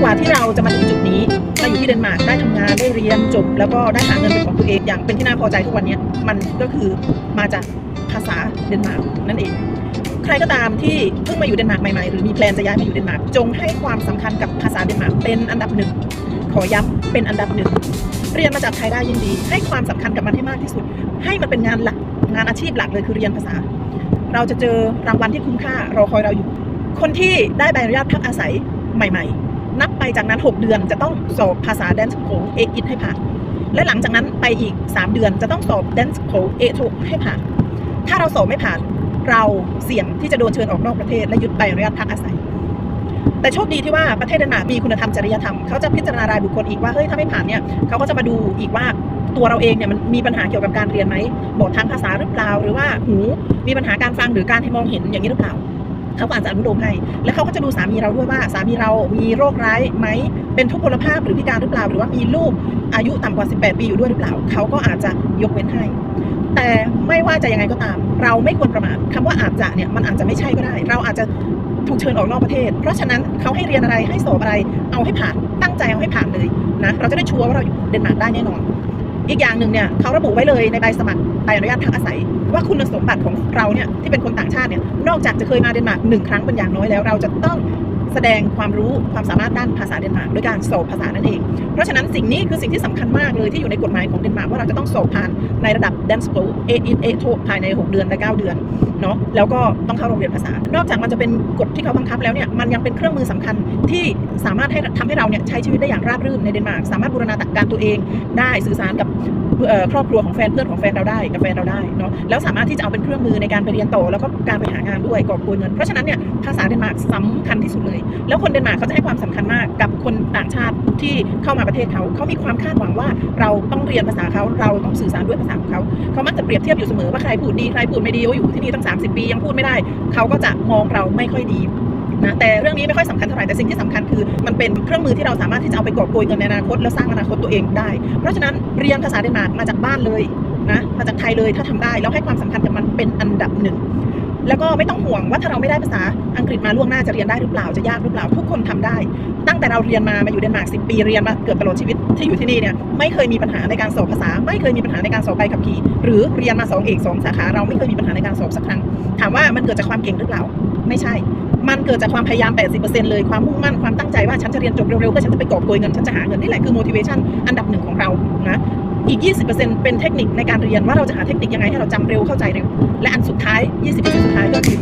กว่าที่เราจะมาถึงจุดนี้มาอยู่ที่เดนมาร์กได้ทำงานได้เรียนจบ แล้วก็ได้หาเงินเป็นของตัวเองอย่างเป็นที่น่าพอใจทุกวันนี้มันก็คือมาจากภาษาเดนมาร์กนั่นเอง ใครก็ตามที่เพิ่งมาอยู่เดนมาร์กใหม่ๆหรือมีแพลนจะย้ายมาอยู่เดนมาร์กจงให้ความสำคัญกับภาษาเดนมาร์กเป็นอันดับหนึ่งขอย้ำเป็นอันดับหนึ่งเรียนมาจากใครได้ยินดี ให้ความสำคัญกับมันให้มากที่สุด ให้มันเป็นงานหลักงานอาชีพหลักเลยคือเรียนภาษา เราจะเจอรางวัลที่คุ้มค่ารอคอยเราอยู่ คนที่ได้ใบอนุญาตพักอาศัยใหม่ ๆ นับไปจากนั้น 6 เดือนจะต้องสอบภาษาแดนส์โคเออิทให้ผ่าน และหลังจากนั้นไปอีก 3 เดือนจะต้องสอบแดนส์โคเอโทให้ผ่าน ถ้าเราสอบไม่ผ่านเราเสี่ยงที่จะโดนเชิญออกนอกประเทศและยึดใบอนุญาตพักอาศัย แต่โชคดีที่ว่าประเทศเดนมาร์กมีคุณธรรมจริยธรรมเขาจะพิจารณารายบุคคลอีกว่าเฮ้ยถ้าไม่ผ่านเนี่ยเขาก็จะมาดูอีกว่าตัวเราเองเนี่ยมันมีปัญหาเกี่ยวกับการเรียนไหมบอกทางภาษาหรือเปล่า หรือว่าหูมีปัญหาการฟังหรือการที่มองเห็นอย่างนี้หรือเปล่า เขาอาจจะอนุโลมให้ และเขาก็จะดูสามีเราด้วยว่าสามีเรามีโรคร้ายไหม เป็นทุพพลภาพหรือพิการหรือเปล่า หรือว่ามีลูกอายุต่ำกว่า 18 ปีอยู่ด้วยหรือเปล่า เขาก็อาจจะยกเว้นให้ แต่ไม่ว่าจะยังไงก็ตาม เราไม่ควรประมาทคำว่าอาจจะเนี่ยมันอาจจะไม่ใช่ก็ได้ เราอาจจะถูกเชิญออกนอกประเทศ เพราะฉะนั้นเขาให้เรียนอะไรให้สอบอะไร เอาให้ผ่าน ตั้งใจเอาให้ผ่านเลยนะ เราจะได้ชัวร์ว่าเราอยู่เดนมาร์กได้แน่นอน อีกอย่างหนึ่งเนี่ยเขาระบุไว้เลยในใบสมัครใบอนุญาตพักอาศัย ว่าคุณสมบัติของเราเนี่ยที่เป็นคนต่างชาติเนี่ยนอกจากจะเคยมาเดนมาร์กหนึ่งครั้งเป็นอย่างน้อยแล้ว เราจะต้อง แสดงความรู้ความสามารถด้านภาษาเดนมาร์กด้วยการสอบภาษานั่นเอง เพราะฉะนั้นสิ่งนี้คือสิ่งที่สำคัญมากเลยที่อยู่ในกฎหมายของเดนมาร์กว่าเราจะต้องสอบผ่านในระดับ d a n c e p o A in A โทภายใน 6 เดือนและ 9 เดือนเนาะแล้วก็ต้องเข้าโรงเรียนภาษา นอกจากมันจะเป็นกฎที่เขาบังคับแล้วเนี่ยมันยังเป็นเครื่องมือสำคัญที่สามารถให้ทำให้เราเนี่ยใช้ชีวิตได้อย่างราบรื่นในเดนมาร์กสามารถบูรณาการตัวเองได้สื่อสารกับครอบครัวของแฟนเพื่อนของแฟนเราได้กับแฟนเราได้เนาะแล้วสามารถที่จะเอาเป็นเครื่องมือในการไปเรียนต่อแล้วก็การไปหางานด้วยกอบโกยเงิน เพราะฉะนั้นเนี่ยภาษาเดนมาร์กสำคัญที่สุดเลยแล้วคนเดนมาร์กเขาจะให้ความสำคัญมากกับคนต่างชาติที่เข้ามาประเทศเขาเขามีความคาดหวังว่าเราต้องเรียนภาษาเขาเราต้องสื่อสารด้วยภาษาของเขาเขามักจะเปรียบเทียบอยู่เสมอว่าใครพูดดีใครพูดไม่ดีโอ้ยอยู่ที่นี่ตั้ง 30 ปียังพูดไม่ได้ เขาก็จะมองเราไม่ค่อยดีนะแต่เรื่องนี้ไม่ค่อยสำคัญเท่าไหร่แต่สิ่งที่สำคัญคือมันเป็นเครื่องมือที่เราสามารถที่จะเอาไปกอบโกยเงินในอนาคต แล้วสร้างอนาคตตัวเองได้ เพราะฉะนั้นเรียนภาษาเดนมาร์กมาจากบ้านเลยนะมาจากไทยเลยถ้าทำได้แล้วให้ความสำคัญกับมันเป็นอันดับหนึ่ง แล้วก็ไม่ต้องห่วงว่าถ้าเราไม่ได้ภาษาอังกฤษมาล่วงหน้าจะเรียนได้หรือเปล่าจะยากหรือเปล่าทุกคนทำได้ ตั้งแต่เราเรียนมามาอยู่เดนมาร์ก10ปีเรียนมาเกือบตลอดชีวิตที่อยู่ที่นี่เนี่ยไม่เคยมีปัญหาในการสอบภาษา ไม่เคยมีปัญหาในการสอบใบขับขี่หรือเรียนมาสองเอกสองสาขาเราไม่เคยมีปัญหาในการสอบสักครั้งถามว่ามันเกิดจากความเก่งหรือเปล่า ไม่ใช่ มันเกิดจากความพยายาม 80%เลยความมุ่งมั่นความตั้งใจว่าฉันจะเรียนจบเร็วๆเพื่อฉันจะไปกอบโกยเงินฉันจะหาเงินนี่แหละคือ motivation อันดับหนึ่งของเรานะ อีก 20%เป็นเทคนิคในการเรียนว่าเราจะหาเทคนิคยังไงให้เราจำเร็วเข้าใจเร็ว และอันสุดท้าย 20%สุดท้ายก็คือ